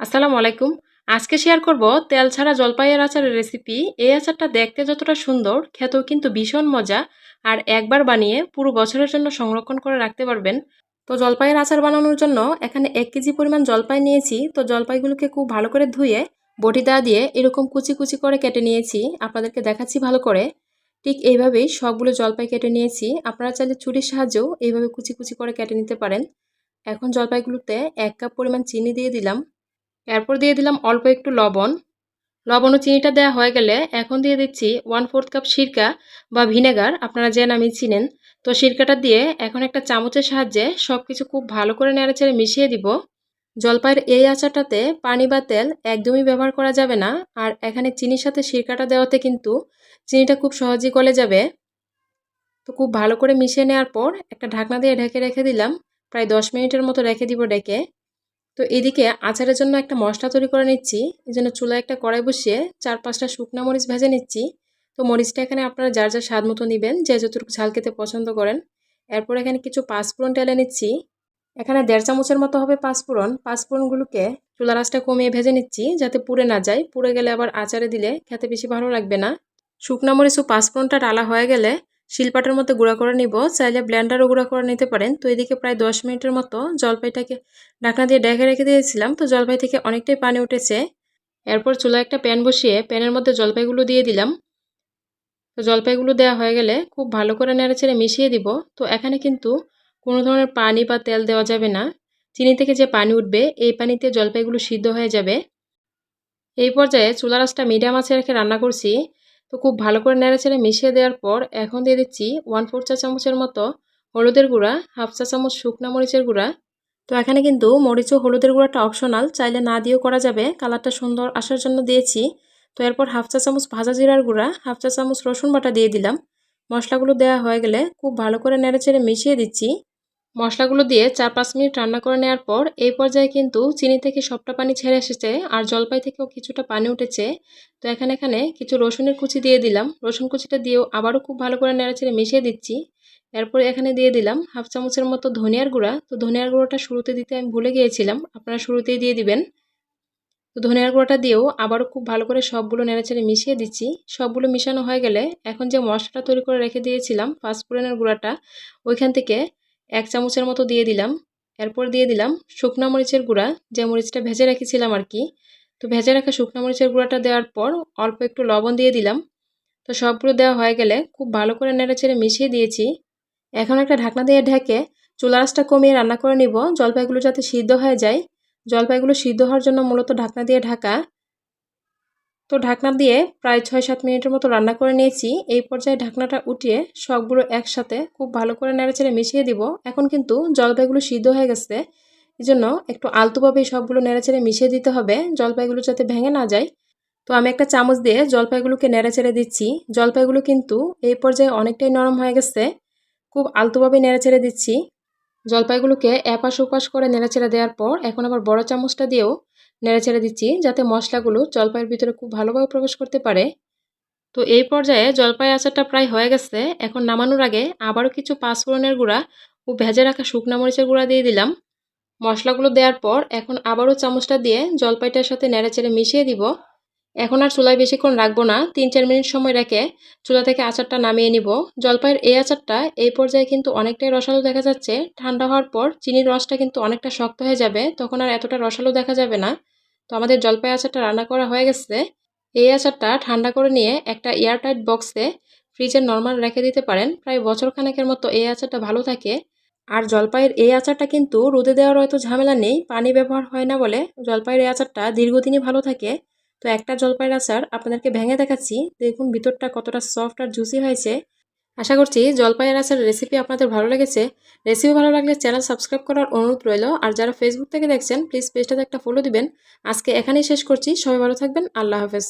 আসসালামু আলাইকুম। আজকে শেয়ার করব তেল ছাড়া জলপাইয়ের আচারের রেসিপি এই আচারটা দেখতে যতটা সুন্দর, খেতেও কিন্তু ভীষণ মজা। আর একবার বানিয়ে পুরো বছরের জন্য সংরক্ষণ করে রাখতে পারবেন। তো জলপাইয়ের আচার বানানোর জন্য এখানে এক কেজি পরিমাণ জলপাই নিয়েছি। তো জলপাইগুলোকে খুব ভালো করে ধুয়ে বটি দা দিয়ে এরকম কুচি কুচি করে কেটে নিয়েছি। আপনাদেরকে দেখাচ্ছি ভালো করে। ঠিক এইভাবেই সবগুলো জলপাই কেটে নিয়েছি। আপনারা চাইলে ছুরির সাহায্যেও এইভাবে কুচি কুচি করে কেটে নিতে পারেন। এখন জলপাইগুলোতে এক কাপ পরিমাণ চিনি দিয়ে দিলাম। এরপর দিয়ে দিলাম অল্প একটু লবণ। লবণ ও চিনিটা দেওয়া হয়ে গেলে এখন দিয়ে দিচ্ছি ওয়ান ফোর্থ কাপ সিরকা বা ভিনেগার, আপনারা যে নামে চিনেন। তো সিরকাটা দিয়ে এখন একটা চামচের সাহায্যে সব কিছু খুব ভালো করে নেড়েচেড়ে মিশিয়ে দিব। জলপাইয়ের এই আচারটাতে পানি বা তেল একদমই ব্যবহার করা যাবে না। আর এখানে চিনির সাথে সিরকাটা দেওয়াতে কিন্তু চিনিটা খুব সহজেই গলে যাবে। তো খুব ভালো করে মিশিয়ে নেওয়ার পর একটা ঢাকনা দিয়ে ঢেকে রেখে দিলাম। প্রায় দশ মিনিটের মতো রেখে দিব ডেকে। তো এদিকে আচারের জন্য একটা মশলা তৈরি করে নিচ্ছি। এই জন্য চুলায় একটা কড়াই বসিয়ে চার পাঁচটা শুকনা মরিচ ভেজে নিচ্ছি। তো মরিচটা এখানে আপনারা যার যার স্বাদ মতো নেবেন, যে যতটুকু ঝাল খেতে পছন্দ করেন। এরপর এখানে কিছু পাঁচফোড়ন টেলে নিচ্ছি। এখানে দেড় চামচের মতো হবে পাঁচফোড়ন। পাঁচফোড়নগুলোকে চুলা রাসটা কমিয়ে ভেজে নিচ্ছি যাতে পুড়ে না যায়। পুড়ে গেলে আবার আচারে দিলে খেতে বেশি ভালো লাগবে না। শুকনা মরিচ ও পাঁচফোড়নটা ডালা হয়ে গেলে শিলপাটের মধ্যে গুঁড়া করে নিব। চাইলে ব্ল্যান্ডারও গুঁড়া করে নিতে পারেন। তো এদিকে প্রায় দশ মিনিটের মতো জলপাইটাকে ঢাকনা দিয়ে ডেকে রেখে দিয়েছিলাম। তো জলপাই থেকে অনেকটাই পানি উঠেছে। এরপর চুলা একটা প্যান বসিয়ে প্যানের মধ্যে জলপাইগুলো দিয়ে দিলাম। তো জলপাইগুলো দেওয়া হয়ে গেলে খুব ভালো করে নেড়েচেড়ে মিশিয়ে দিব। তো এখানে কিন্তু কোনো ধরনের পানি বা তেল দেওয়া যাবে না। চিনি থেকে যে পানি উঠবে, এই পানিতে জলপাইগুলো সিদ্ধ হয়ে যাবে। এই পর্যায়ে চুলা রাসটা মিডিয়াম আছে রেখে রান্না করছি। তো খুব ভালো করে নেড়েচেড়ে মিশিয়ে দেওয়ার পর এখন দিয়ে দিচ্ছি ওয়ান ফোর চা চামচের মতো হলুদের গুঁড়া হাফ চা চামচ শুকনা মরিচের গুঁড়া। তো এখানে কিন্তু মরিচ ও হলুদের গুঁড়াটা অপশনাল চাইলে না দিয়েও করা যাবে, কালারটা সুন্দর আসার জন্য দিয়েছি। তো এরপর হাফ চা চামচ ভাজা জিরার গুঁড়া হাফ চা চামচ রসুন বাটা দিয়ে দিলাম। মশলাগুলো দেওয়া হয়ে গেলে খুব ভালো করে নেড়েচেড়ে মিশিয়ে দিচ্ছি। মশলাগুলো দিয়ে চার পাঁচ মিনিট রান্না করে নেওয়ার পর এই পর্যায়ে কিন্তু চিনি থেকে সবটা পানি ছেড়ে এসেছে আর জলপাই থেকেও কিছুটা পানি উঠেছে। তো এখানে এখানে কিছু রসুনের কুচি দিয়ে দিলাম। রসুন কুচিটা দিয়েও আবারও খুব ভালো করে নেড়া নেড়েচেড়ে মিশিয়ে দিচ্ছি। এরপরে এখানে দিয়ে দিলাম হাফ চামচের মতো ধনিয়ার গুঁড়া। তো ধনিয়ার গুঁড়োটা শুরুতে দিতে আমি ভুলে গিয়েছিলাম, আপনারা শুরুতেই দিয়ে দিবেন। তো ধনিয়ার গুঁড়োটা দিয়েও আবারও খুব ভালো করে সবগুলো নেড়া নেড়েচেড়ে মিশিয়ে দিচ্ছি। সবগুলো মিশানো হয়ে গেলে এখন যে মশলাটা তৈরি করে রেখে দিয়েছিলাম পাঁচফোড়নের গুঁড়াটা, ওইখান থেকে এক চামচের মতো দিয়ে দিলাম। এরপর দিয়ে দিলাম শুকনো মরিচের গুঁড়া। যে মরিচটা ভেজে রেখেছিলাম আর কি। তো ভেজে রাখা শুকনো মরিচের গুঁড়াটা দেওয়ার পর অল্প একটু লবণ দিয়ে দিলাম। তো সবগুলো দেওয়া হয়ে গেলে খুব ভালো করে নেড়ে নেড়েচেড়ে মিশিয়ে দিয়েছি। এখন একটা ঢাকনা দিয়ে ঢেকে চুলা রাসটা কমিয়ে রান্না করে নিব। জলপাইগুলো যাতে সিদ্ধ হয়ে যায়। জলপাইগুলো সিদ্ধ হওয়ার জন্য মূলত ঢাকনা দিয়ে ঢাকা তো ঢাকনা দিয়ে প্রায় ছয় সাত মিনিটের মতো রান্না করে নিয়েছি। এই পর্যায়ে ঢাকনাটা উঠিয়ে সবগুলো একসাথে খুব ভালো করে নেড়েচেড়ে মিশিয়ে দিব। এখন কিন্তু জলপাইগুলো সিদ্ধ হয়ে গেছে। এই জন্য একটু আলতুভাবে সবগুলো নেড়েচেড়ে মিশিয়ে দিতে হবে। জলপাইগুলো যাতে ভেঙে না যায়। তো আমি একটা চামচ দিয়ে জলপাইগুলোকে নেড়েচেড়ে দিচ্ছি। জলপাইগুলো কিন্তু এই পর্যায়ে অনেকটাই নরম হয়ে গেছে। খুব আলতুভাবে নেড়েচেড়ে দিচ্ছি। জলপাইগুলোকে এপাশ ওপাশ করে নেড়েচেড়ে দেওয়ার পর এখন আবার বড় চামচটা দিয়েও নেড়ে ছেড়ে দিচ্ছি যাতে মশলাগুলো জলপাইয়ের ভিতরে খুব ভালোভাবে প্রবেশ করতে পারে। তো এই পর্যায়ে জলপাই আচারটা প্রায় হয়ে গেছে। এখন নামানোর আগে আবারও কিছু পাঁচফোড়নের গুঁড়া ও ভেজে রাখা শুকনা মরিচের গুঁড়া দিয়ে দিলাম। মশলাগুলো দেওয়ার পর এখন আবারও চামচটা দিয়ে জলপাইটার সাথে নেড়ে চেড়ে মিশিয়ে দিব। এখন আর চুলায় বেশিক্ষণ রাখব না। তিন চার মিনিট সময় রেখে চুলা থেকে আচারটা নামিয়ে নিব। জলপাইয়ের এই আচারটা এই পর্যায়ে কিন্তু অনেকটাই রসালো দেখা যাচ্ছে। ঠান্ডা হওয়ার পর চিনির রসটা কিন্তু অনেকটা শক্ত হয়ে যাবে, তখন আর এতটা রসালো দেখা যাবে না। তো আমাদের জলপাই আচারটা রান্না করা হয়ে গেছে। এই আচারটা ঠান্ডা করে নিয়ে একটা এয়ারটাইট বক্সে ফ্রিজে নর্মাল রেখে দিতে পারেন। প্রায় বছর খানেকের মতো এই আচারটা ভালো থাকে। আর জলপাইয়ের এই আচারটা কিন্তু রোদে দেওয়ার হয়তো ঝামেলা নেই, পানি ব্যবহার হয় না বলে জলপাইয়ের এই আচারটা দীর্ঘদিনই ভালো থাকে। তো একটা জলপাইয়ের আচার আপনাদেরকে ভেঙে দেখাচ্ছি। দেখুন, ভিতরটা কতটা সফট আর জুসি হয়েছে। আশা করছি জলপাইয়ের আচার রেসিপি আপনাদের ভালো লেগেছে। রেসিপি ভালো লাগলে চ্যানেল সাবস্ক্রাইব করার অনুরোধ রইল। আর যারা ফেসবুক থেকে দেখছেন প্লিজ পেজটাতে একটা ফলো দিবেন। আজকে এখানেই শেষ করছি। সবাই ভালো থাকবেন। আল্লাহ হাফেজ।